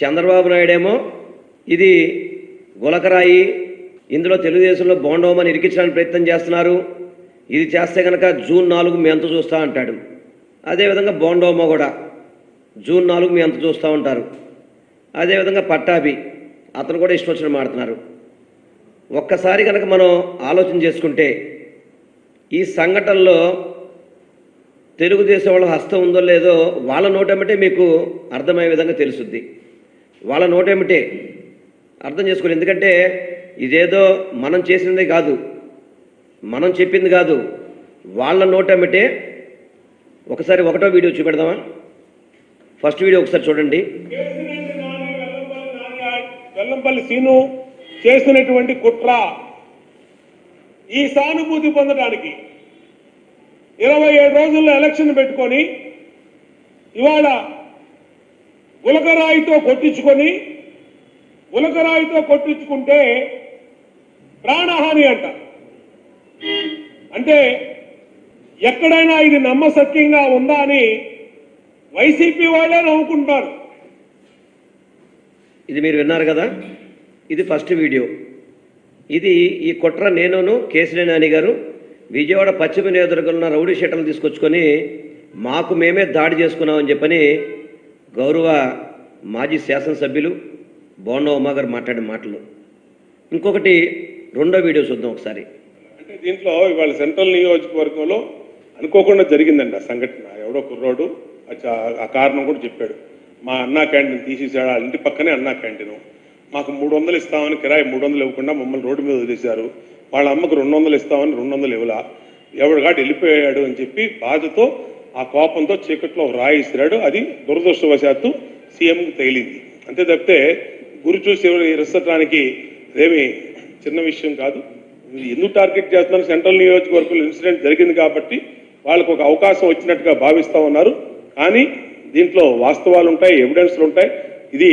చంద్రబాబు నాయుడేమో ఇది గులకరాయి ఇందులో తెలుగుదేశంలో బోండోమని ఇరికించడానికి ప్రయత్నం చేస్తున్నారు. ఇది చేస్తే కనుక జూన్ నాలుగు మీ అంత చూస్తూ అంటాడు. అదేవిధంగా బోండోమ కూడా జూన్ నాలుగు మీ అంత చూస్తూ ఉంటారు. అదేవిధంగా పట్టాభి అతను కూడా ఇష్టం వచ్చిన మాడుతున్నారు ఒక్కసారి కనుక మనం ఆలోచన చేసుకుంటే ఈ సంఘటనలో తెలుగుదేశం వాళ్ళ హస్తం ఉందో లేదో వాళ్ళ నోటేమిటే మీకు అర్థమయ్యే విధంగా తెలుసుద్ది వాళ్ళ నోటేమిటే? అర్థం చేసుకోవాలి. ఎందుకంటే ఇదేదో మనం చేసిందే కాదు. మనం చెప్పింది కాదు. వాళ్ళ నోటేమిటే? ఒకసారి ఒకటో వీడియో చూపెడదామా? ఫస్ట్ వీడియో ఒకసారి చూడండి. వెల్లంపల్లి వెల్లంపల్లి సీను చేసినటువంటి కుట్ర ఈ సానుభూతి పొందడానికి ఇరవై ఏడు రోజుల్లో ఎలక్షన్ పెట్టుకొని ఇవాళ ఉలకరాయితో కొట్టించుకొని ఉలకరాయితో కొట్టించుకుంటే ప్రాణహాని అంట. అంటే ఎక్కడైనా ఇది నమ్మసత్యంగా ఉందా అని వైసీపీ వాళ్ళే నవ్వుకుంటారు ఇది మీరు విన్నారు కదా? ఇది ఫస్ట్ వీడియో. ఇది ఈ కుట్ర నేనును కేసరి నాని గారు విజయవాడ పశ్చిమ నియోజకవర్గంలో రౌడీ షెటర్లు తీసుకొచ్చుకొని మాకు మేమే దాడి చేసుకున్నామని చెప్పని గౌరవ మాజీ శాసనసభ్యులు బోండా ఉమాగారు మాట్లాడిన మాటలు. ఇంకొకటి రెండో వీడియో చూద్దాం ఒకసారి. అంటే దీంట్లో ఇవాళ సెంట్రల్ నియోజకవర్గంలో అనుకోకుండా జరిగిందండి ఆ సంఘటన. ఎవడో కుర్రోడు ఆ కారణం కూడా చెప్పాడు. మా అన్నా క్యాంటీన్ తీసేసాడు ఆ ఇంటి పక్కనే అన్నా క్యాంటీన్. మాకు మూడు వందలు ఇస్తామని కిరాయి మూడు వందలు ఇవ్వకుండా మమ్మల్ని రోడ్డు మీద వదిలేశారు. వాళ్ళ అమ్మకు రెండు వందలు ఇస్తామని రెండు వందలు ఇవ్వలా. ఎవడు కాటి వెళ్ళిపోయాడు అని చెప్పి బాధతో ఆ కోపంతో చీకట్లో ఒక అది దురదృష్టవశాత్తు సీఎంకి తగిలింది అంతే తప్పితే గురి చూసి ఎవరు ఇరసటానికి అదేమి చిన్న విషయం కాదు. ఎందుకు టార్గెట్ చేస్తున్నారు? సెంట్రల్ నియోజకవర్గంలో ఇన్సిడెంట్ జరిగింది కాబట్టి వాళ్ళకు ఒక అవకాశం వచ్చినట్టుగా భావిస్తా ఉన్నారు. కానీ దీంట్లో వాస్తవాలు ఉంటాయి ఎవిడెన్స్లు ఉంటాయి. ఇది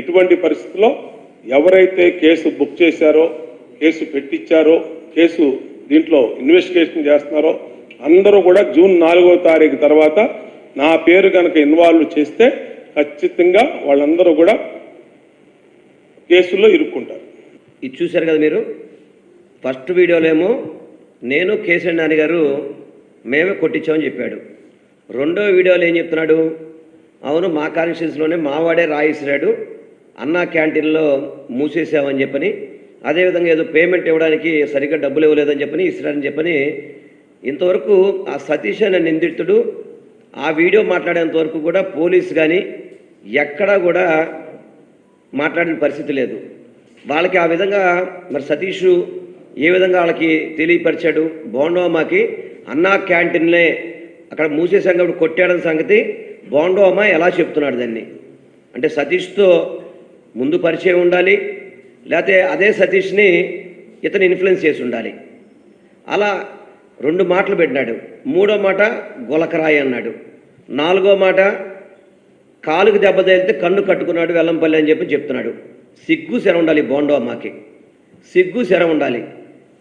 ఎటువంటి పరిస్థితుల్లో ఎవరైతే కేసు బుక్ చేశారో కేసు పెట్టించారో కేసు దీంట్లో ఇన్వెస్టిగేషన్ చేస్తున్నారో అందరూ కూడా జూన్ నాలుగో తారీఖు తర్వాత నా పేరు కనుక ఇన్వాల్వ్ చేస్తే ఖచ్చితంగా వాళ్ళందరూ కూడా కేసుల్లో ఇరుక్కుంటారు. ఇది చూశారు కదా మీరు? ఫస్ట్ వీడియోలో నేను కేసరి నాని గారు మేమే కొట్టించామని చెప్పాడు. రెండో వీడియోలో ఏం చెప్తున్నాడు? అవును మా కాన్స్టిట్యూన్సీలోనే మావాడే రాయిసిరాడు అన్నా క్యాంటీన్లో మూసేసామని చెప్పని అదేవిధంగా ఏదో పేమెంట్ ఇవ్వడానికి సరిగ్గా డబ్బులు ఇవ్వలేదని చెప్పని ఇసిరాడని చెప్పని ఇంతవరకు ఆ సతీష్ అనే నిందితుడు ఆ వీడియో మాట్లాడేంత వరకు కూడా పోలీసు కానీ ఎక్కడా కూడా మాట్లాడిన పరిస్థితి లేదు. వాళ్ళకి ఆ విధంగా మరి సతీష్ ఏ విధంగా వాళ్ళకి తెలియపరిచాడు? బోండోమాకి అన్నా క్యాంటీన్లే అక్కడ మూసేసాం కాబట్టి కొట్టాడని సంగతి బోండోమా ఎలా చెప్తున్నాడు దాన్ని? అంటే సతీష్తో ముందు పరిచయం ఉండాలి లేకపోతే అదే సతీష్ని ఇతను ఇన్ఫ్లుయెన్స్ చేసి ఉండాలి. అలా రెండు మాటలు పెట్టినాడు. మూడో మాట గులకరాయి అన్నాడు. నాలుగో మాట కాలుకు దెబ్బ తగిలితే కన్ను కట్టుకున్నాడు వెల్లంపల్లి అని చెప్పి చెప్తున్నాడు. సిగ్గు శరం ఉండాలి బోండో అమ్మకి. సిగ్గు శర ఉండాలి.